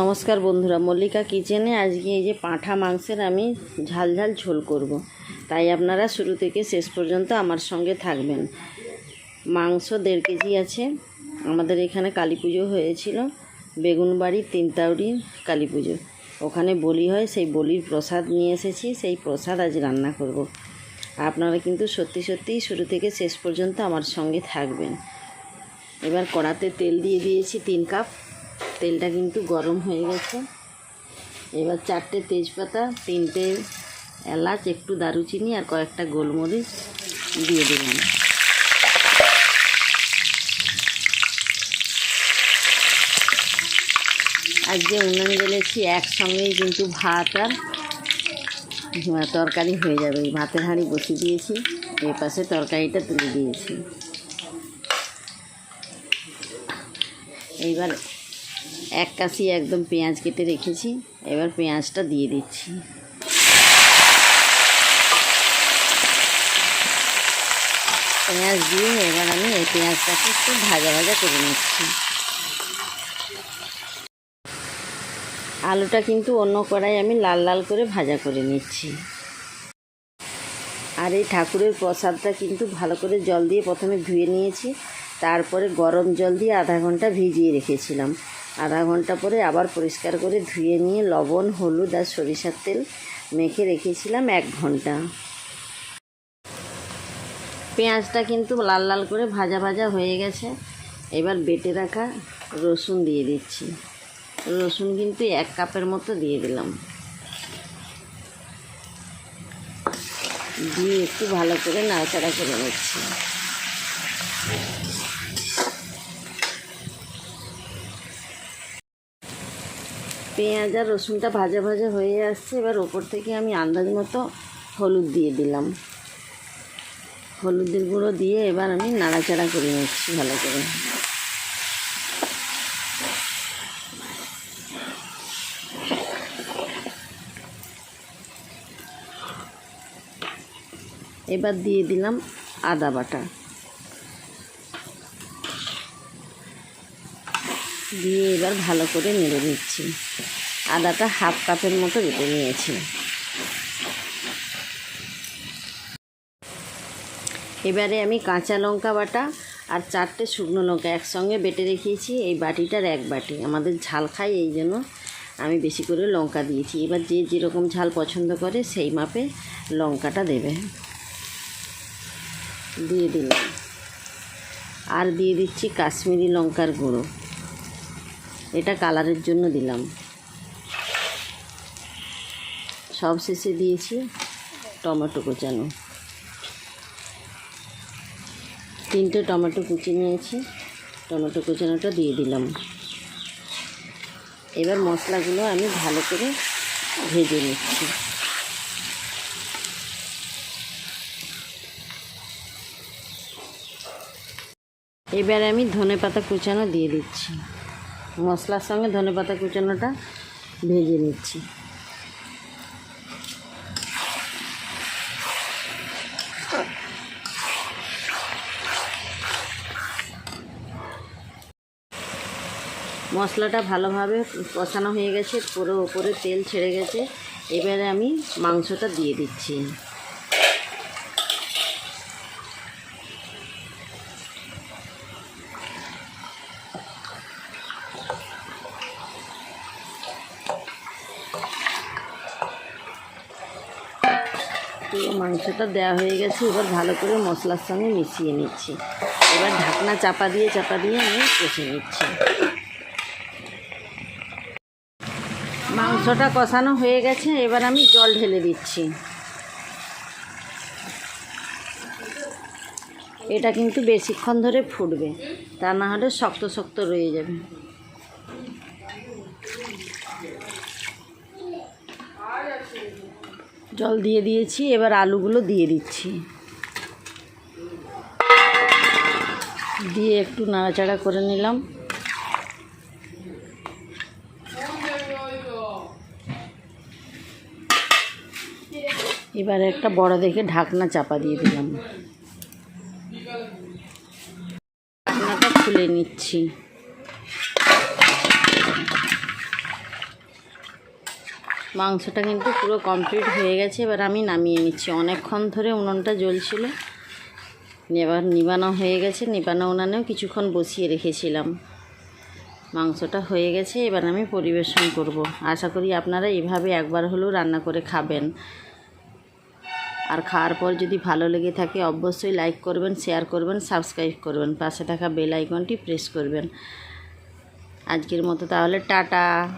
নমস্কার বন্ধুরা, মল্লিকা কিচেনে আজকে এই যে পাঁঠা মাংসের আমি ঝাল ঝাল ঝোল করব। তাই আপনারা শুরু থেকে শেষ পর্যন্ত আমার সঙ্গে থাকবেন মাংস দেড় কেজি আছে, আমাদের এখানে কালী পুজো হয়েছিল বেগুনবাড়ি তিনতাউড়ি কালী পুজো ওখানে বলি হয়, সেই বলির প্রসাদ নিয়ে এসেছি, সেই প্রসাদ আজ রান্না করব। আপনারা কিন্তু সত্যি সত্যিই শুরু থেকে শেষ পর্যন্ত আমার সঙ্গে থাকবেন এবার কড়াতে তেল দিয়ে দিয়েছি তিন কাপ তেলটা কিন্তু গরম হয়ে গেছে। এবার চারটে তেজপাতা, তিনটে এলাচ, একটু দারুচিনি আর কয়েকটা গোলমরিচ দিয়ে দিলাম। আজকে উনুন জ্বেলেছি, একসঙ্গেই কিন্তু ভাত আর তরকারি হয়ে যাবে। এই ভাতের হাঁড়ি বসিয়ে দিয়েছি এ পাশে তরকারিটা তুলে দিয়েছি। এইবার এক কাশি একদম পেঁয়াজ কেটে রেখেছি, এবার পেঁয়াজটা দিয়ে দিচ্ছি। পেঁয়াজ দিয়ে এবার আমি এই পেঁয়াজটাকে একটু ভাজা ভাজা করে নিচ্ছি। আলুটা কিন্তু অন্য কড়াই আমি লাল লাল করে ভাজা করে নিচ্ছি। আর এই ঠাকুরের প্রসাদটা কিন্তু ভালো করে জল দিয়ে প্রথমে ধুয়ে নিয়েছি, তারপরে গরম জল দিয়ে আধা ঘণ্টা ভিজিয়ে রেখেছিলাম। আধা ঘণ্টা পরে আবার পরিষ্কার করে ধুয়ে নিয়ে লবণ, হলুদ আর সরিষার তেল মেখে রেখেছিলাম এক ঘণ্টা। পেঁয়াজটা কিন্তু লাল লাল করে ভাজা ভাজা হয়ে গেছে। এবার বেটে রাখা রসুন দিয়ে দিচ্ছি। রসুন কিন্তু এক কাপের মতো দিয়ে দিলাম। দিয়ে একটু ভালো করে নাড়াচাড়া করে নিচ্ছি। পেঁয়াজ আর রসুনটা ভাজা ভাজা হয়ে আসছে। এবার ওপর থেকে আমি আন্দাজ মতো হলুদ দিয়ে দিলাম। হলুদের গুঁড়ো দিয়ে এবার আমি নাড়াচাড়া করে নিচ্ছি ভালো করে। এবার দিয়ে দিলাম আদা বাটা। দিয়ে এবার ভালো করে নেড়ে নিচ্ছি। আদাটা হাফ কাপের মতো বেটে নিয়েছি। এবারে আমি কাঁচা লঙ্কা বাটা আর চারটে শুকনো লঙ্কা একসঙ্গে বেটে রেখেছি এই বাটিটার এক বাটি। আমাদের ঝাল খাই, এই জন্য আমি বেশি করে লঙ্কা দিয়েছি। এবার যে যেরকম ঝাল পছন্দ করে, সেই মাপে লঙ্কাটা দেবে। দিয়ে দিলাম। আর দিয়ে দিচ্ছি কাশ্মীরি লঙ্কার গুঁড়ো। এটা কালারের জন্য দিলাম। সব শেষে দিয়েছি টমেটো কোচানো। তিনটে টমেটো কুচি নিয়েছি, টমেটো কুচানোটা দিয়ে দিলাম। এবার মশলাগুলো আমি ভালো করে ভেজে নিচ্ছি। এবার আমি ধনে পাতা কুচানো দিয়ে দিচ্ছি। মশলার সঙ্গে ধনে পাতা কুচানোটা ভেজে নিচ্ছি। মশলাটা ভালোভাবে কষানো হয়ে গেছে, পুরো ওপরে তেল ছেড়ে গেছে। এবারে আমি মাংসটা দিয়ে দিচ্ছি। পুরো মাংসটা দেওয়া হয়ে গেছে, এবার ভালো করে মশলার সঙ্গে মিশিয়ে নিচ্ছি। এবার ঢাকনা চাপা দিয়ে চাপা দিয়ে আমি কষে নিচ্ছি। মাংসটা কষানো হয়ে গেছে, এবার আমি জল ঢেলে দিচ্ছি। এটা কিন্তু বেশিক্ষণ ধরে ফুটবে, তা না হলে শক্ত শক্ত রয়ে যাবে। জল দিয়ে দিয়েছি, এবার আলুগুলো দিয়ে দিচ্ছি। দিয়ে একটু নাড়াচাড়া করে নিলাম। এবারে একটা বড় দেখে ঢাকনা চাপা দিয়ে দিলাম। ঢাকনাটা খুলে নিচ্ছি। মাংসটা কিন্তু পুরো কমপ্লিট হয়ে গেছে, এবার আমি নামিয়ে নিচ্ছি। অনেকক্ষণ ধরে উনুনটা জ্বলছিল। এবার নিবানো হয়ে গেছে, নিবানো উনানেও কিছুক্ষণ বসিয়ে রেখেছিলাম। মাংসটা হয়ে গেছে, এবার আমি পরিবেশন করব। আশা করি আপনারা এভাবে একবার হলেও রান্না করে খাবেন। আর খাওয়ার পর যদি ভালো লেগে থাকে, অবশ্যই লাইক করবেন, শেয়ার করবেন, সাবস্ক্রাইব করবেন। পাশে থাকা বেল আইকনটি প্রেস করবেন। আজকের মতো তাহলে, টাটা।